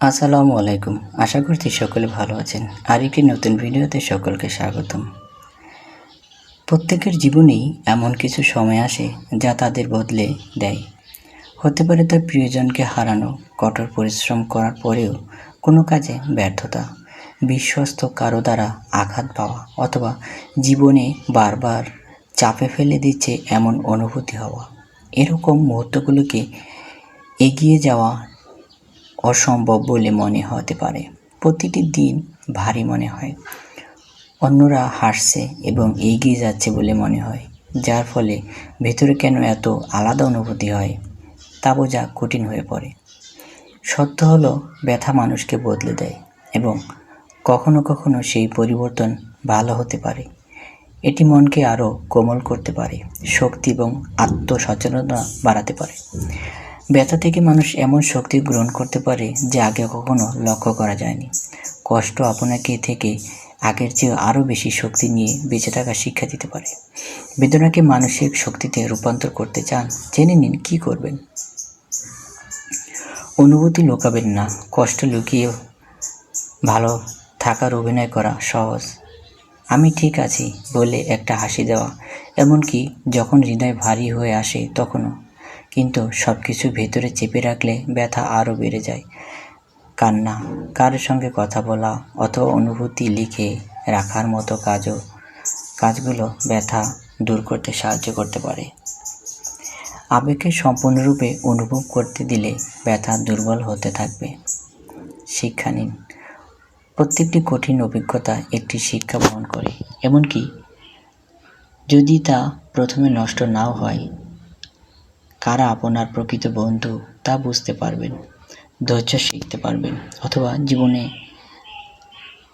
আসসালামু আলাইকুম। আশা করছি সকলে ভালো আছেন। আর একটি নতুন ভিডিওতে সকলকে স্বাগতম। প্রত্যেকের জীবনেই এমন কিছু সময় আসে যা তাদের বদলে দেয়। হতে পারে তার প্রিয়জনকে হারানো, কঠোর পরিশ্রম করার পরেও কোনো কাজে ব্যর্থতা, বিশ্বস্ত কারও দ্বারা আঘাত পাওয়া অথবা জীবনে বারবার চাপে ফেলে দিচ্ছে এমন অনুভূতি হওয়া। এরকম মুহূর্তগুলোকে এগিয়ে যাওয়া অসম্ভব বলে মনে হতে পারে। প্রতিটি দিন ভারী মনে হয়। অন্যরা হাসছে এবং এগিয়ে যাচ্ছে বলে মনে হয়, যার ফলে ভেতরে কেন এত আলাদা অনুভূতি হয় তা বোঝা কঠিন হয়ে পড়ে। সত্য হলো, ব্যথা মানুষকে বদলে দেয় এবং কখনো কখনো সেই পরিবর্তন ভালো হতে পারে। এটি মনকে আরও কোমল করতে পারে, শক্তি এবং আত্মসচেতনতা বাড়াতে পারে। ব্যথা থেকে মানুষ এমন শক্তি গ্রহণ করতে পারে যা আগে কখনো লক্ষ্য করা যায়নি। কষ্ট আপনাকে থেকে আগের চেয়ে আরও বেশি শক্তি নিয়ে বেঁচে থাকার শিক্ষা দিতে পারে। বেদনাকে মানসিক শক্তিতে রূপান্তর করতে চান, জেনে নিন কী করবেন। অনুভূতি লুকাবেন না, কষ্ট লুকিয়ে ভালো থাকার অভিনয় করা সহজ। আমি ঠিক আছি বলে একটা হাসি দেওয়া, এমনকি যখন হৃদয় ভারী হয়ে আসে তখনও। কিন্তু সব কিছু ভেতরে চেপে রাখলে ব্যথা আরও বেড়ে যায়। কান্না কারোর সঙ্গে কথা বলা অথবা অনুভূতি লিখে রাখার মতো কাজও, কাজগুলো ব্যথা দূর করতে সাহায্য করতে পারে। আবেগকে সম্পূর্ণরূপে অনুভব করতে দিলে ব্যথা দুর্বল হতে থাকবে। শিক্ষা নিন। প্রত্যেকটি কঠিন অভিজ্ঞতা একটি শিক্ষা বহন করে। এমনকি যদি তা প্রথমে নষ্ট নাও হয় কারা আপনার প্রকৃত বন্ধু তা বুঝতে পারবেন, ধৈর্য শিখতে পারবেন, অথবা জীবনে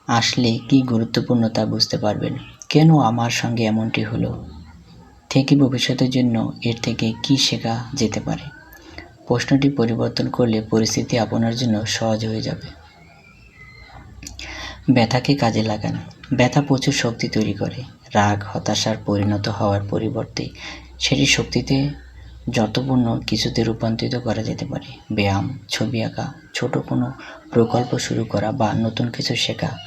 আসলে কি গুরুত্বপূর্ণ তা বুঝতে পারবেন। কেন আমার সঙ্গে এমনটি হলো? থেকে ভবিষ্যতের জন্য এর থেকে কি শেখা যেতে পারে? প্রশ্নটি পরিবর্তন করলে পরিস্থিতি আপনার জন্য সহজ হয়ে যাবে। ব্যথাকে কাজে লাগান। ব্যথা প্রচুর শক্তি তৈরি করে। রাগ, হতাশার পরিণত হওয়ার পরিবর্তে সেটি শক্তিতে যতপূর্ণ কিছুতে রূপান্তরিত করা যেতে পারে, ব্যায়াম, ছবি আঁকা, ছোট কোনো প্রকল্প শুরু করা বা নতুন কিছু শেখা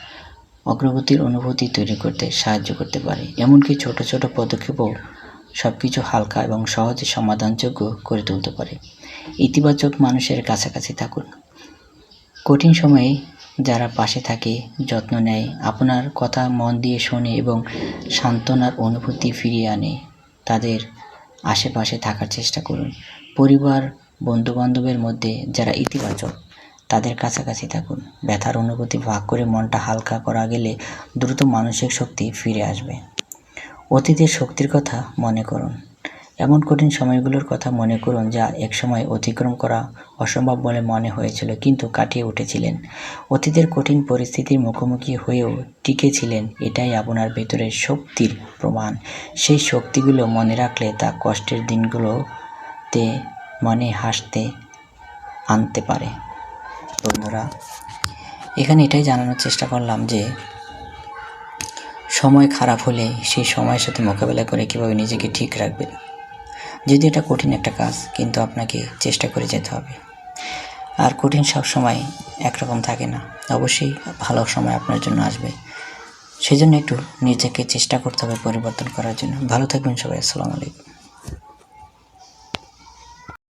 অগ্রগতির অনুভূতি তৈরি করতে সাহায্য করতে পারে। এমনকি ছোট ছোট পদক্ষেপও সব কিছু হালকা এবং সহজে সমাধানযোগ্য করে তুলতে পারে। ইতিবাচক মানুষের কাছাকাছি থাকুন। কঠিন সময়ে যারা পাশে থাকে, যত্ন নেয়, আপনার কথা মন দিয়ে শোনে এবং সান্ত্বনার অনুভূতি ফিরিয়ে আনে, তাদের আশেপাশে থাকার চেষ্টা করুন। পরিবার, বন্ধুবান্ধবের মধ্যে যারা ইতিবাচক, তাদের কাছাকাছি থাকুন। ব্যথার অনুভূতি ভাগ করে মনটা হালকা করা গেলে দ্রুত মানসিক শক্তি ফিরে আসবে। অতীতের শক্তির কথা মনে করুন। এমন কঠিন সময়গুলোর কথা মনে করুন যা একসময় অতিক্রম করা অসম্ভব বলে মনে হয়েছিল, কিন্তু কাটিয়ে উঠেছিলেন। অতীতের কঠিন পরিস্থিতির মুখোমুখি হয়েও টিকেছিলেন, এটাই আপনার ভেতরের শক্তির প্রমাণ। সেই শক্তিগুলো মনে রাখলে তা কষ্টের দিনগুলোতে মনে হাসতে, আনতে পারে। বন্ধুরা, এখানে এটাই জানানোর চেষ্টা করলাম যে, সময় খারাপ হলে সেই সময়ের সাথে মোকাবেলা করে কীভাবে নিজেকে ঠিক রাখবেন। যদি এটা কঠিন একটা কাজ, কিন্তু আপনাকে চেষ্টা করে যেতে হবে। আর কঠিন সব সময় একরকম থাকে না। অবশ্যই ভালো সময় আপনার জন্য আসবে। সেজন্য একটু নিজেকে চেষ্টা করতে হবে পরিবর্তন করার জন্য। ভালো থাকবেন সবাই। আসসালামু আলাইকুম।